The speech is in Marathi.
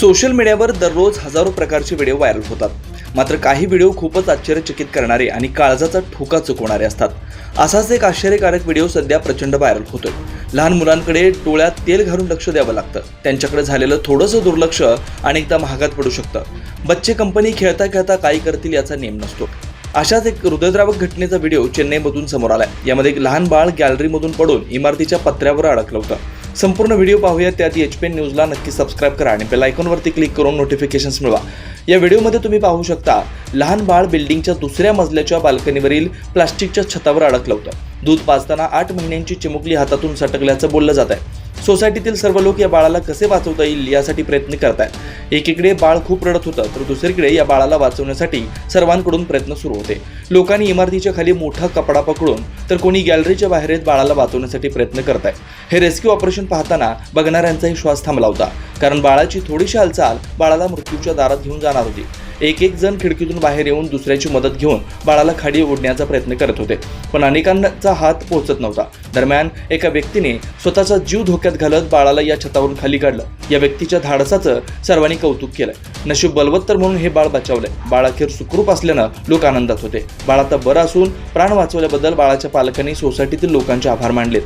सोशल मीडियावर दररोज हजारो प्रकारचे व्हिडिओ व्हायरल होतात. मात्र काही व्हिडिओ खूपच आश्चर्यचकित करणारे आणि काळजाचा ठोका चुकवणारे असतात. असाच एक आश्चर्यकारक व्हिडिओ सध्या प्रचंड व्हायरल होतोय. लहान मुलांकडे डोळ्यात तेल घालून लक्ष द्यावं लागतं. त्यांच्याकडे झालेलं थोडंसं दुर्लक्ष अनेकदा महागात पडू शकतं. बच्चे कंपनी खेळता खेळता काय करतील याचा नेम नसतो. अशाच एक हृदयद्रावक घटनेचा व्हिडिओ चेन्नईमधून समोर आलाय. यामध्ये एक लहान बाळ गॅलरीमधून पडून इमारतीच्या पत्र्यावर अडकलं होतं. संपूर्ण व्हिडिओ पाहूया त्यात एच पी एन न्यूजला नक्की सबस्क्राईब करा आणि बेल आयकॉनवरती क्लिक करून नोटिफिकेशन्स मिळवा. या व्हिडिओमध्ये तुम्ही पाहू शकता लहान बाळ बिल्डिंगच्या दुसऱ्या मजल्याच्या बाल्कनीवरील प्लास्टिकच्या छतावर अडकलं होतं. दूध पाजताना आठ महिन्यांची चिमुकली हातातून सटकल्याचं बोललं जात आहे सोसायटीतील सर्व लोक या बाळाला कसे वाचवता येईल यासाठी प्रयत्न करत आहेत एकीकडे बाळ खूप रडत होतं तर दुसरीकडे या बाळाला वाचवण्यासाठी सर्वांकडून प्रयत्न सुरू होते. लोकांनी इमारतीच्या खाली मोठा कपडा पकडून तर कोणी गॅलरीच्या बाहेर येत बाळाला वाचवण्यासाठी प्रयत्न करत आहे हे रेस्क्यू ऑपरेशन पाहताना बघणाऱ्यांचाही श्वास थांबला होता कारण बाळाची थोडीशी हालचाल बाळाला मृत्यूच्या दारात घेऊन जाणार होती. एक एक जण खिडकीतून बाहेर येऊन दुसऱ्याची मदत घेऊन बाळाला खाडी ओढण्याचा प्रयत्न करत होते. पण अनेकांचा हात पोहोचत नव्हता. दरम्यान एका व्यक्तीने स्वतःचा जीव धोक्यात घालत बाळाला या छतावरून खाली काढलं. या व्यक्तीच्या धाडसाचं सर्वांनी कौतुक केलं. नशीब बलवत्तर म्हणून हे बाळ बचावलंय. बाळ अखेर सुखरूप असल्यानं लोक आनंदात होते. बाळ आता बरं असून प्राण वाचवल्याबद्दल बाळाच्या पालकांनी सोसायटीतील लोकांचे आभार मानलेत.